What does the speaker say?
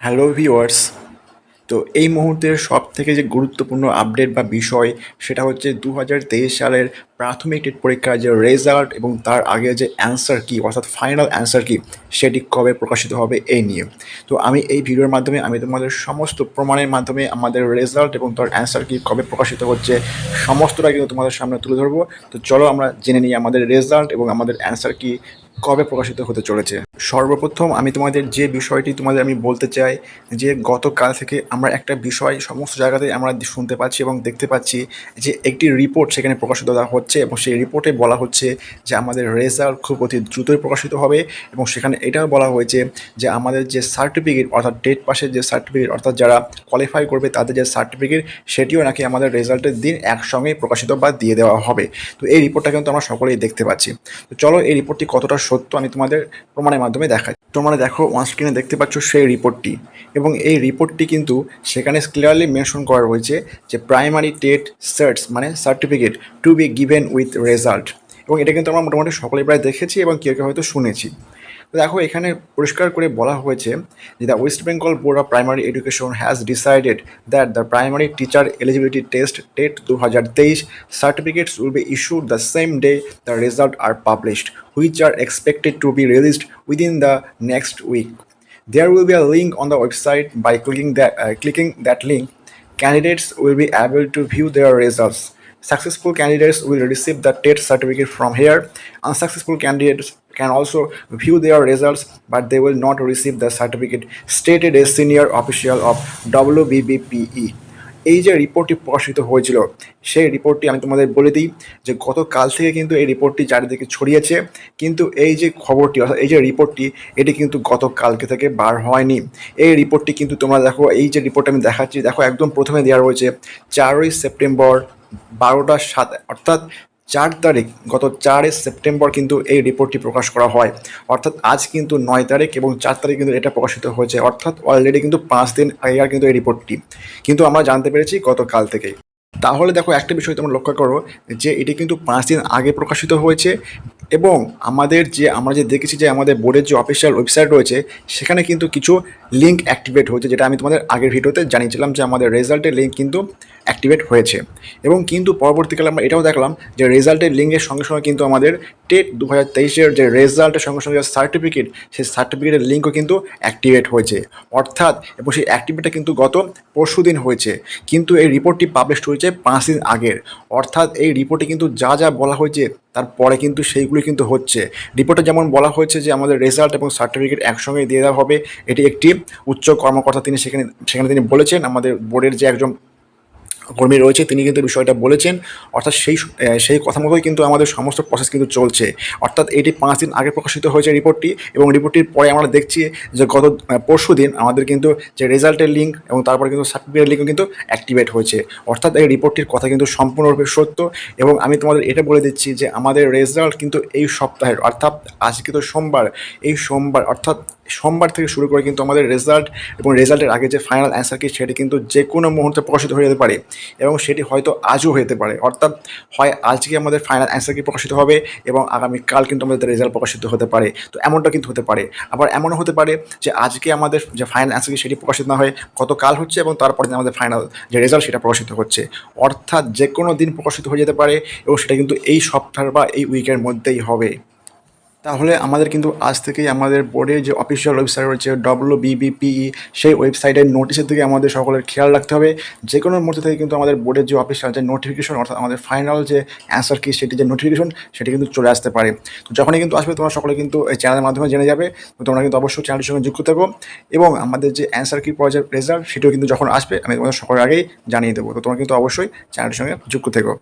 Hello viewers তো এই মুহূর্তের সব থেকে যে গুরুত্বপূর্ণ আপডেট বা বিষয়, সেটা হচ্ছে দু হাজার তেইশ সালের প্রাথমিক টেট পরীক্ষার যে রেজাল্ট এবং তার আগে যে অ্যান্সার কি অর্থাৎ ফাইনাল অ্যান্সার কি সেটি কবে প্রকাশিত হবে এই নিয়ে। তো আমি এই ভিডিওর মাধ্যমে, আমি তোমাদের সমস্ত প্রমাণের মাধ্যমে আমাদের রেজাল্ট এবং তার অ্যান্সার কি কবে প্রকাশিত হচ্ছে, সমস্তটা কিন্তু তোমাদের সামনে তুলে ধরবো। তো চলো আমরা জেনে নিই আমাদের রেজাল্ট এবং আমাদের অ্যান্সার কি কবে প্রকাশিত হতে চলেছে? সর্বপ্রথম আমি তোমাদের যে বিষয়টি তোমাদের আমি বলতে চাই, যে গতকাল থেকে আমরা একটা বিষয় সমস্ত জায়গাতে আমরা শুনতে পাচ্ছি এবং দেখতে পাচ্ছি যে একটি রিপোর্ট সেখানে প্রকাশিত দেওয়া হচ্ছে এবং সেই রিপোর্টে বলা হচ্ছে যে আমাদের রেজাল্ট খুব অতি দ্রুতই প্রকাশিত হবে এবং সেখানে এটাও বলা হয়েছে যে আমাদের যে সার্টিফিকেট অর্থাৎ ডেট পাসের যে সার্টিফিকেট অর্থাৎ যারা কোয়ালিফাই করবে তাদের যে সার্টিফিকেট সেটিও নাকি আমাদের রেজাল্টের দিন একসঙ্গেই প্রকাশিত বা দিয়ে দেওয়া হবে। তো এই রিপোর্টটা কিন্তু আমরা সকলেই দেখতে পাচ্ছি। তো চলো এই রিপোর্টটি কতটা সত্য আমি তোমাদের প্রমাণের মাধ্যমে দেখাই। তোমরা দেখো ওয়ান স্ক্রিনে দেখতে পাচ্ছ সেই রিপোর্টটি এবং এই রিপোর্টটি কিন্তু সেখানে ক্লিয়ারলি মেনশন করা রয়েছে যে প্রাইমারি টেট সার্টস মানে certificate to be given with result এবং এটা কিন্তু আমরা মোটামুটি সকলে প্রায় দেখেছি এবং কেউ কেউ হয়তো শুনেছি। তো দেখো এখানে পরিষ্কার করে বলা হয়েছে যে the West Bengal board of primary education has decided that the primary teacher eligibility test TET দু হাজার তেইশ certificates will be issued the same day the result are published which are expected to be released within the next week There will be a link on the website. By clicking that, uh, clicking that link, candidates will be able to view their results. Successful candidates will receive the TET certificate from here. Unsuccessful candidates can also view their results, but they will not receive the certificate, stated a senior official of WBBPE. এই যে রিপোর্টটি প্রকাশিত হয়েছিল সেই রিপোর্টটি আমি তোমাদের বলে দিই যে গতকাল থেকে কিন্তু এই রিপোর্টটি চারিদিকে ছড়িয়েছে কিন্তু এই যে খবরটি অর্থাৎ এই যে রিপোর্টটি এটি কিন্তু গতকালকে থেকে বার হয়নি এই রিপোর্টটি কিন্তু তোমরা দেখো এই যে রিপোর্ট আমি দেখাচ্ছি দেখো একদম প্রথমে দেওয়া রয়েছে চারই সেপ্টেম্বর বারোটা সাত অর্থাৎ চার তারিখ, গত চারে সেপ্টেম্বর কিন্তু এই রিপোর্টটি প্রকাশ করা হয়। অর্থাৎ আজ কিন্তু নয় তারিখ এবং চার তারিখ কিন্তু এটা প্রকাশিত হয়েছে। অর্থাৎ অলরেডি কিন্তু পাঁচ দিন আগেকার কিন্তু এই রিপোর্টটি। কিন্তু আমরা জানতে পেরেছি গতকাল থেকেই। তাহলে দেখো একটা বিষয় তোমরা লক্ষ্য করো যে এটি কিন্তু পাঁচ দিন আগে প্রকাশিত হয়েছে এবং আমাদের যে, আমরা যে দেখেছি যে আমাদের বোর্ডের যে অফিসিয়াল ওয়েবসাইট রয়েছে, সেখানে কিন্তু কিছু লিঙ্ক অ্যাক্টিভেট হয়েছে, যেটা আমি তোমাদের আগের ভিডিওতে জানিয়েছিলাম যে আমাদের রেজাল্টের লিঙ্ক কিন্তু অ্যাক্টিভেট হয়েছে। এবং কিন্তু পরবর্তীকালে আমরা এটাও দেখলাম যে রেজাল্টের লিঙ্কের সঙ্গে সঙ্গে কিন্তু আমাদের টেট দু হাজার তেইশের যে রেজাল্টের সঙ্গে সঙ্গে সার্টিফিকেট সেই সার্টিফিকেটের লিঙ্কও কিন্তু অ্যাক্টিভেট হয়েছে। অর্থাৎ, এবং সেই অ্যাক্টিভেটটা কিন্তু গত পরশু দিন হয়েছে। কিন্তু এই রিপোর্টটি পাবলিশ হয়েছে পাঁচ দিন আগের। অর্থাৎ এই রিপোর্টে কিন্তু যা যা বলা হয়েছে তারপরে কিন্তু সেইগুলি কিন্তু হচ্ছে। রিপোর্টে যেমন বলা হয়েছে যে, আমাদের রেজাল্ট এবং সার্টিফিকেট একসঙ্গে দিয়ে দেওয়া হবে। এটি একটি উচ্চ কর্মকর্তা তিনি সেখানে সেখানে তিনি বলেছেন, আমাদের বোর্ডের যে একজন কর্মী রয়েছে, তিনি কিন্তু বিষয়টা বলেছেন। অর্থাৎ সেই সেই কথা মতোই কিন্তু আমাদের সমস্ত প্রসেস কিন্তু চলছে। অর্থাৎ এটি পাঁচ দিন আগে প্রকাশিত হয়েছে রিপোর্টটি এবং রিপোর্টটির পরে আমরা দেখছি যে গত পরশু দিন আমাদের কিন্তু যে রেজাল্টের লিঙ্ক এবং তারপরে কিন্তু সার্টিফিকেট লিঙ্কও কিন্তু অ্যাক্টিভেট হয়েছে। অর্থাৎ এই রিপোর্টটির কথা কিন্তু সম্পূর্ণরূপে সত্য এবং আমি তোমাদের এটা বলে দিচ্ছি যে আমাদের রেজাল্ট কিন্তু এই সপ্তাহের, অর্থাৎ আজকে তো সোমবার, এই সোমবার, অর্থাৎ সোমবার থেকে শুরু করে কিন্তু আমাদের রেজাল্ট এবং রেজাল্টের আগে যে ফাইনাল অ্যান্সার কি সেটি কিন্তু যে কোনো মুহূর্তে প্রকাশিত হয়ে যেতে পারে এবং সেটি হয়তো আজও হতে পারে। অর্থাৎ হয় আজকে আমাদের ফাইনাল অ্যান্সার কি প্রকাশিত হবে এবং আগামীকাল কিন্তু আমাদের রেজাল্ট প্রকাশিত হতে পারে। তো এমনটা কিন্তু হতে পারে। আবার এমনও হতে পারে যে আজকে আমাদের যে ফাইনাল অ্যান্সার কি সেটি প্রকাশিত না হয়ে গতকাল হচ্ছে এবং তারপরে আমাদের ফাইনাল যে রেজাল্ট সেটা প্রকাশিত হচ্ছে। অর্থাৎ যে কোনো দিন প্রকাশিত হয়ে যেতে পারে এবং সেটা কিন্তু এই সপ্তাহের বা এই উইকের মধ্যেই হবে। তাহলে আমাদের কিন্তু আজ থেকেই আমাদের বোর্ডের যে অফিসিয়াল ওয়েবসাইট রয়েছে ডব্লিউ বিবিপিই সেই ওয়েবসাইটের নোটিশের দিকে আমাদের সকলের খেয়াল রাখতে হবে। যে কোনো মুহূর্তে থেকে কিন্তু আমাদের বোর্ডের যে অফিসিয়াল যে নোটিফিকেশন অর্থাৎ আমাদের ফাইনাল যে অ্যান্সার কি সেটি যে নোটিফিকেশন সেটি কিন্তু চলে আসতে পারে। তো যখনই কিন্তু আসবে, তোমরা সকলে কিন্তু এই চ্যানেলের মাধ্যমে জেনে যাবে। তো তোমরা কিন্তু অবশ্যই চ্যানেলটির সঙ্গে যুক্ত থাকো এবং আমাদের যে অ্যান্সার কি পাওয়া যায় রেজাল্ট সেটিও কিন্তু যখন আসবে, আমি তোমাদের সকলের আগেই জানিয়ে দেবো। তো তোমরা কিন্তু অবশ্যই চ্যানেলটির সঙ্গে যুক্ত থেকো।